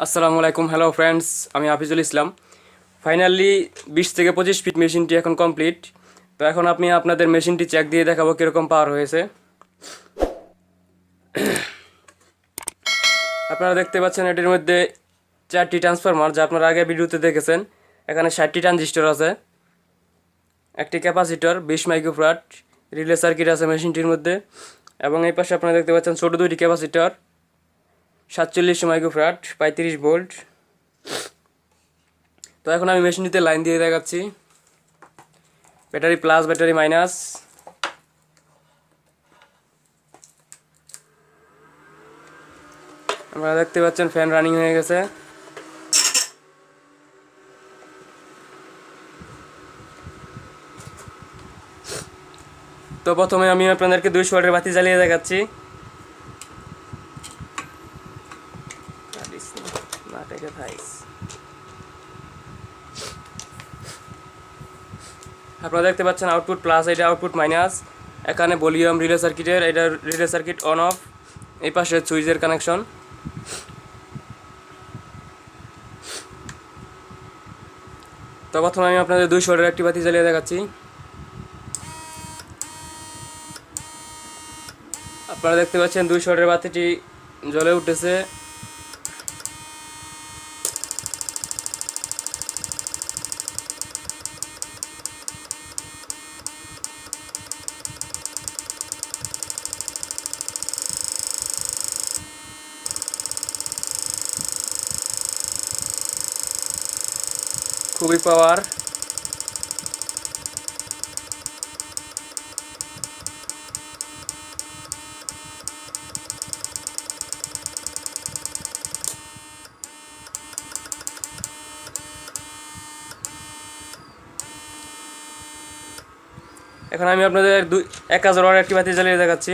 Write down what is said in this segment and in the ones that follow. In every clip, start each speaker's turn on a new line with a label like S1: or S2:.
S1: আসসালামু আলাইকুম hello friends আমি হাফিজুল ইসলাম। ফাইনালি বিশ থেকে পঁচিশ ফিট মেশিনটি এখন কমপ্লিট তো এখন আপনি আপনাদের মেশিনটি চেক দিয়ে দেখাবো কীরকম পাওয়ার হয়েছে। আপনারা দেখতে পাচ্ছেন এটির মধ্যে চারটি ট্রান্সফরমার যা আপনারা আগে ভিডিওতে দেখেছেন। এখানে ষাটটি ট্রানজিস্টর আছে। একটি ক্যাপাসিটর বিশ মাইক্রোফ্রাট রিলে সার্কিট আছে মেশিনটির মধ্যে। এবং এই পাশে আপনারা দেখতে পাচ্ছেন ছোটো দুইটি ক্যাপাসিটর সাতচল্লিশ মাইক্রোফ্রাট পঁয়ত্রিশ ভোল্ট। তো এখন আমি মেশিনটিতে লাইন দিয়ে দেখাচ্ছি। Battery plus, battery minus. আপনারা দেখতে পাচ্ছেন ফ্যান রানিং হয়ে গেছে। তো প্রথমে আমি আপনাদেরকে দুইশো ওয়াটের বাতি জ্বালিয়ে দেখাচ্ছি। Good height. আপনারা দেখতে পাচ্ছেন আউটপুট প্লাস এটা আউটপুট মাইনাস এখানে ভলিউম রিলে সার্কিটের এটা রিলে সার্কিট অন অফ এই পাশে সুইচের কানেকশন তো প্রথমে আমি আপনাদের দুই শোল্ডের একটি বাতি জ্বালিয়ে দেখাচ্ছি। আপনারা দেখতে পাচ্ছেন দুই শোল্ডের বাতিটি জ্বলে উঠেছে। খুবই পাওয়ার। এখন আমি আপনাদের দুই এক হাজার একটি বাতি জ্বালিয়ে দেখাচ্ছি।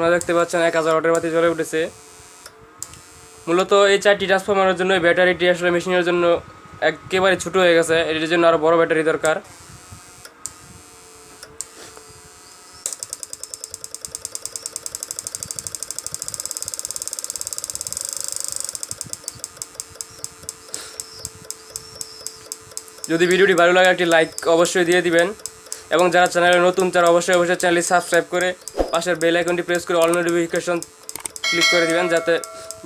S1: আপনারা দেখতে পাচ্ছেন এক হাজার ওয়াটের বাতি জ্বলে উঠেছে। মূলত এই চারটি ট্রান্সফরমারের জন্য ব্যাটারিটি আসলে মেশিনের জন্য একেবারে ছোট হয়ে গেছে। এটির জন্য আরও বড় ব্যাটারি দরকার। যদি ভিডিওটি ভালো লাগে, একটি লাইক অবশ্যই দিয়ে দিবেন। এবং যারা চ্যানেলে নতুন, তারা অবশ্যই অবশ্যই চ্যানেলটি সাবস্ক্রাইব করে পাশের বেল আইকনটি প্রেস করে অল নোটিফিকেশন ক্লিক করে দিবেন, যাতে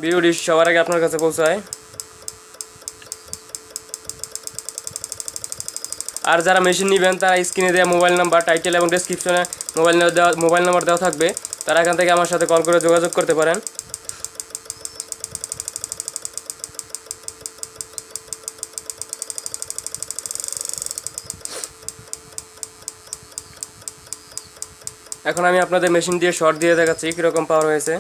S1: ভিডিওটি সবার আগে আপনার কাছে পৌঁছায়। আর যারা মেশিন নেবেন, তারা স্ক্রিনে দেওয়া মোবাইল নাম্বার টাইটেল এবং ডেসক্রিপশনে মোবাইল দেওয়া মোবাইল নাম্বার দেওয়া থাকবে। তারা এখান থেকে আমার সাথে কল করে যোগাযোগ করতে পারেন। এখন আমি আপনাদের মেশিন দিয়ে শর্ট দিয়ে দেখাচ্ছি কীরকম পাওয়ার হয়েছে।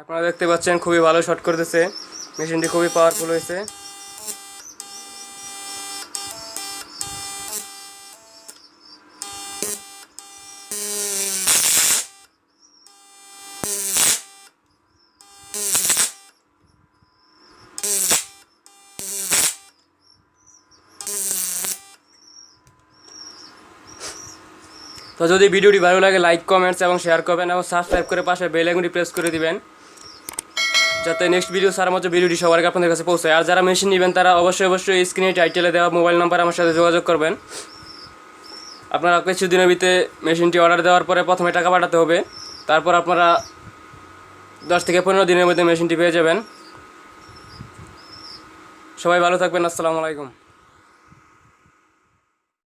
S1: আপনারা দেখতে পাচ্ছেন খুবই ভালো শট করতেছে। মেশিনটি খুবই পাওয়ারফুল হয়েছে। তো যদি ভিডিওটি ভালো লাগে লাইক কমেন্টস এবং শেয়ার করবেন এবং সাবস্ক্রাইব করে পাশে বেল আইকনটি প্রেস করে দিবেন। যাতে নেক্সট ভিডিও সার মতো ভিডিওটি সবার আপনাদের কাছে পৌঁছায়। আর যারা মেশিন নেবেন, তারা অবশ্যই অবশ্যই স্ক্রিনে টাইটেলে দেওয়া মোবাইল নাম্বার আমার সাথে যোগাযোগ করবেন। আপনারা কিছুদিনের ভিতরে মেশিনটি অর্ডার দেওয়ার পরে প্রথমে টাকা পাঠাতে হবে। তারপর আপনারা দশ থেকে পনেরো দিনের মধ্যে মেশিনটি পেয়ে যাবেন। সবাই ভালো থাকবেন, আসসালামু আলাইকুম।